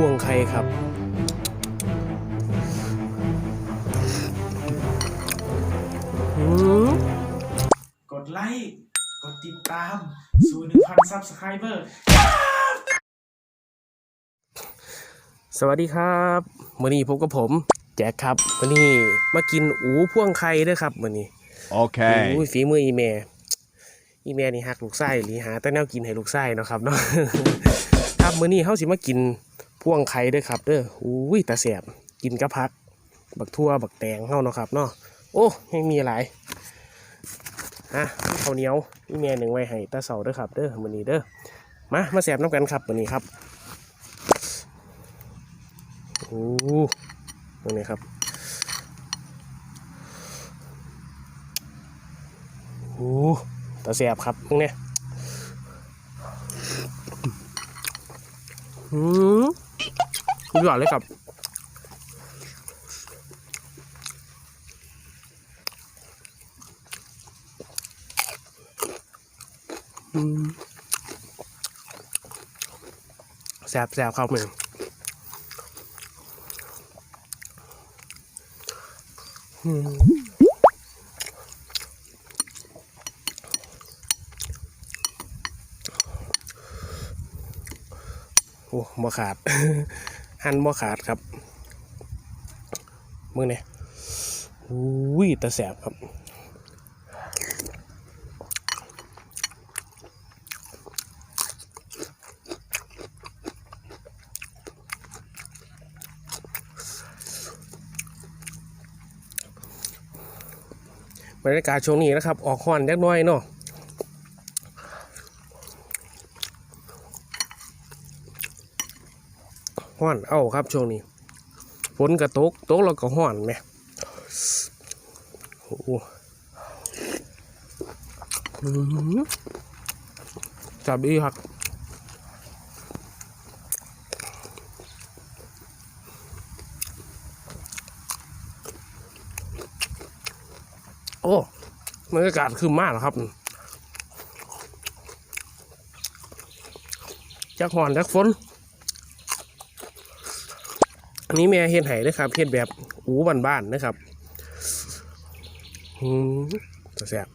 พ่วงไข่ครับอืมกดไลค์ กดติดตาม สู่1,000ซับสไครเบอร์ สวัสดีครับวันนี้พบกับผม แจ็คครับวันนี้มากินอูพ่วงไข่เด้วยครับวันนี้ Okay. อุ้ยฝีมืออีเมอีเมนี่หักลูกไส้หรือหาแต่แนวกินให้ลูกไส้เนาะครับเนาะครับมื้อนี้เฮาสิมากิน พ่วงไข่ด้วยครับเด้ออุ้ยตาแสบกินกับผัก บักทั่วบักแตงเฮาเนาะครับเนาะโอ้ยังมีหลายฮะข้าวเหนียวอีเมหนึ่งไว้ให้ตาเสาเด้อครับเด้อมื้อนี้เด้อมามาแสบน้ำกันครับมื้อนี้ครับโอ้ตรงนี้ครับโอ้ตาแสบครับตรงเนี้ยอืม สุดยอดเลยครับอืมแสบแสบครับมึงอืมโอ้บ่ขาด หันบ่ขาดครับมือเนี่ยอุ้ยตะแสบครับบรรยากาศช่วงนี้นะครับ ออกควันเล็กน้อยเนาะ ห้อนเอ้าครับช่วงนี้ฝนกระตกตกแล้วก็ห้อนไหมโอ้โหจับอีครับโอ้บรรยากาศคือมากครับจักห่อนจักฝน นี้แม่เฮ็ดไห้นะครับเฮ็ดแบบอูบ้านๆนะครับอืมแซ่บ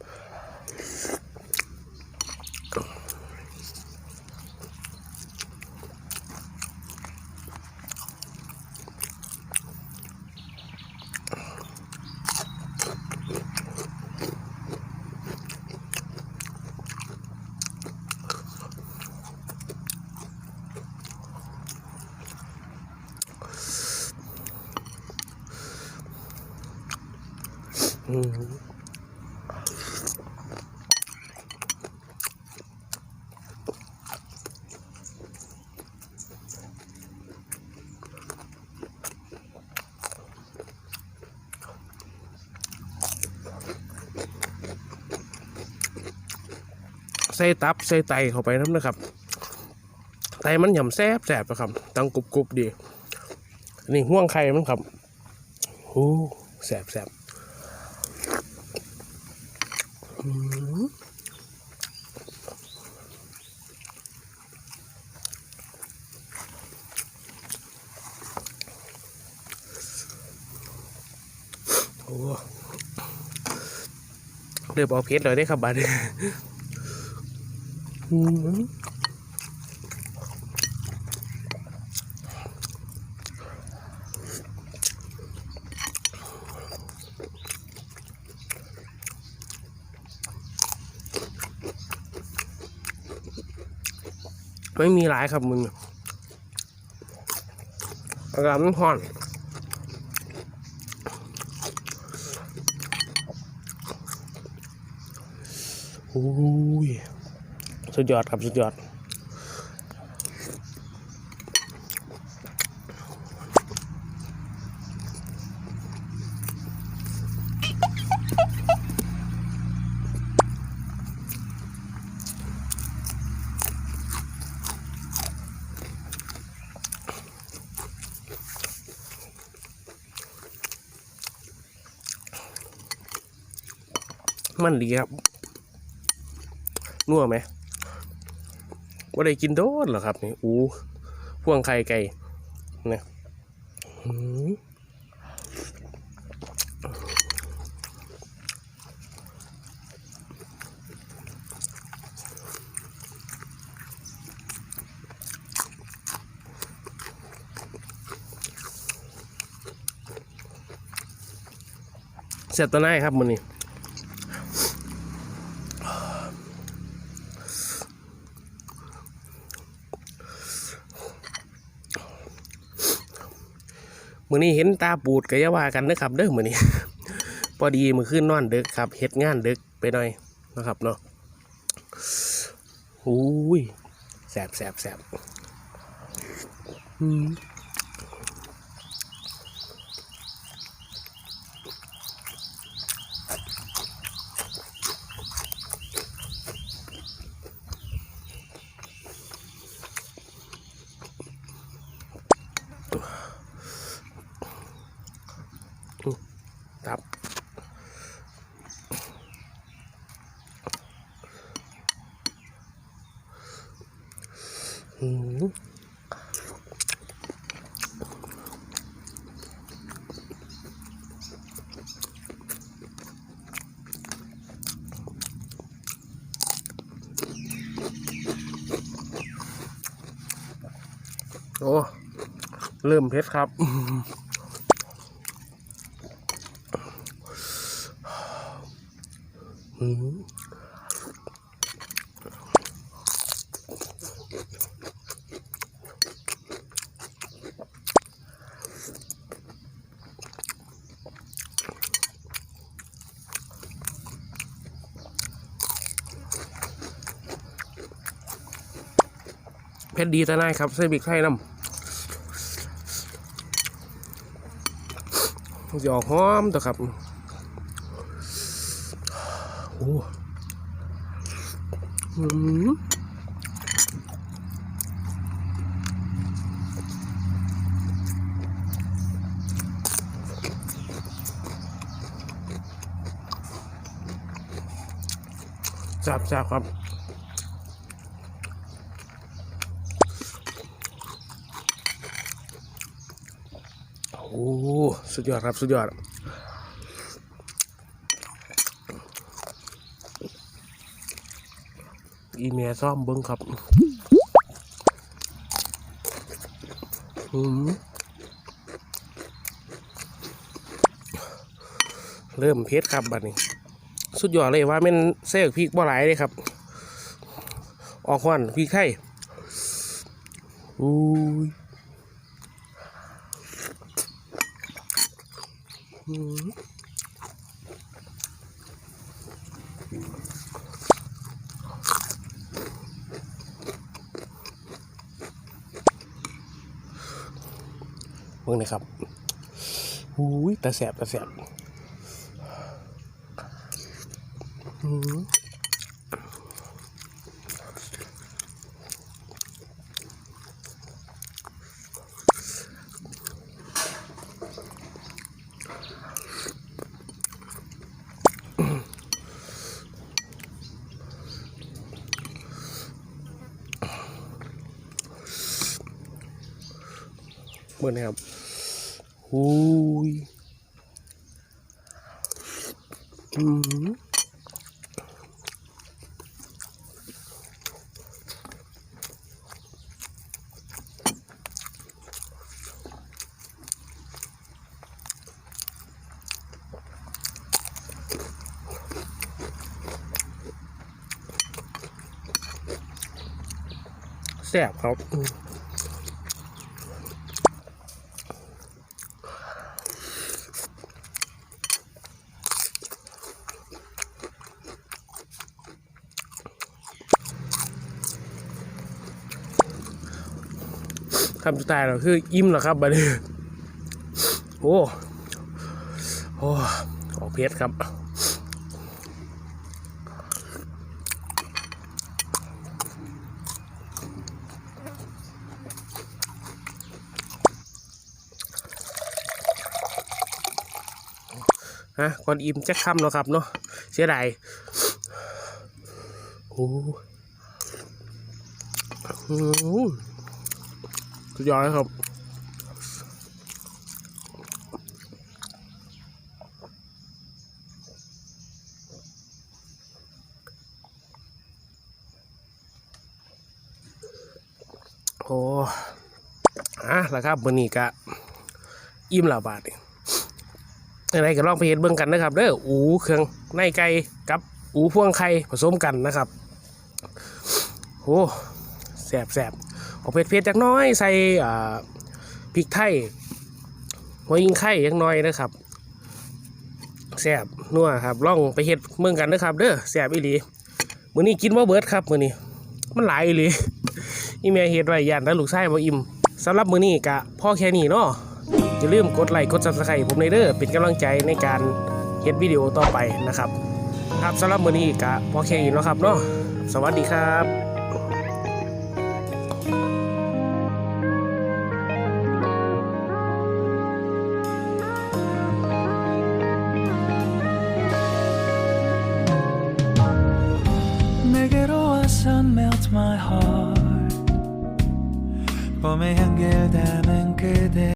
ส่ตับใส่ไตเข้าไปน้ำนะครับ ไตมันหย่ำแซ่บแซ่บนะครับ ตังกรุบกรุบดี นี่ห่วงไข่มันครับโอ้แซ่บแซ่บโอ้เดือบเอาเพชรเลยได้ครับบัดนี้อืม ไม่มีหลายครับมึงอากาศมันร้อนโอ้ย สุดยอดครับ สุดยอด มันดีครับนัวไหม ว่าได้กินโดนเหรอครับนี่อู้พ่วงไข่ไก่เนี่ยเสร็จตัวไหนาครับมันนี้ มื่อนี้เห็นตาปูดก็อย่าว่ากันนะครับเด้อมื่อนี้ พอดีมื้อคืนนอนดึกครับเฮ็ดงานดึกไปหน่อยนะครับเนาะอุ้ยแสบแสบแสบอืม ครับ อืมโอ้ เริ่มเพชรครับ เพชรดีแต่นายครับใส่บิกไทยน้ำจะออกหอมตัวครับโอ้อืมจับจับครับ โอ้ สุดยอดครับ สุดยอด อีเมียซ่อมเบิ้งครับอืมเริ่มเพชรครับบัดนี้ สุดยอดเลยว่าแมันเส้พริกบ่หลายเลยครับ ออกควันพริกไทยอุ้ยอืม เบิ่งนะครับหูยตาแสบตาแสบอืม เบิ่งนะครับหูยอืมแซ่บครับำสุดท้ายเราคืออิ่มแล้วครับบัดนี้โอ้โอ้ออกเพชรครับฮะก่อนอิ่มจะค่ำแล้วครับเนาะเสียดายโอ้อืม สุดยอดครับโอ้อะแล้วครับวันนี้ก็อิ่มละบาทอะไรก็ลองไปเห็นเบื้องกันนะครับเด้ออูเครื่องในไก่กับอูพ่วงไข่ผสมกันนะครับโอ้แสบแสบ ออกเผ็ดๆจักน้อยใส่พริกไทยหัวยิงไข่จักน้อยนะครับแสบนัวครับลองไปเฮ็ดเบิ่งกันนะครับ เด้อแสบอีหลีมื้อนี้กินบ่เบิร์ดครับมื้อนี้มันหลายอีหลีอีเมลเฮ็ดไว้ย่านแล้วลูกชายบ่อิ่มสำหรับมื้อนี้ก็พอแค่นี้เนาะอย่าลืมกดไลค์กด Subscribe ผมในเด้อเป็นกำลังใจในการเฮ็ดวิดีโอต่อไปนะครับ ครับสำหรับมื้อนี้ก็พอแค่นี้เนาะครับเนาะสวัสดีครับ 내게로 와서 melt my heart 봄의 향기를 담은 그대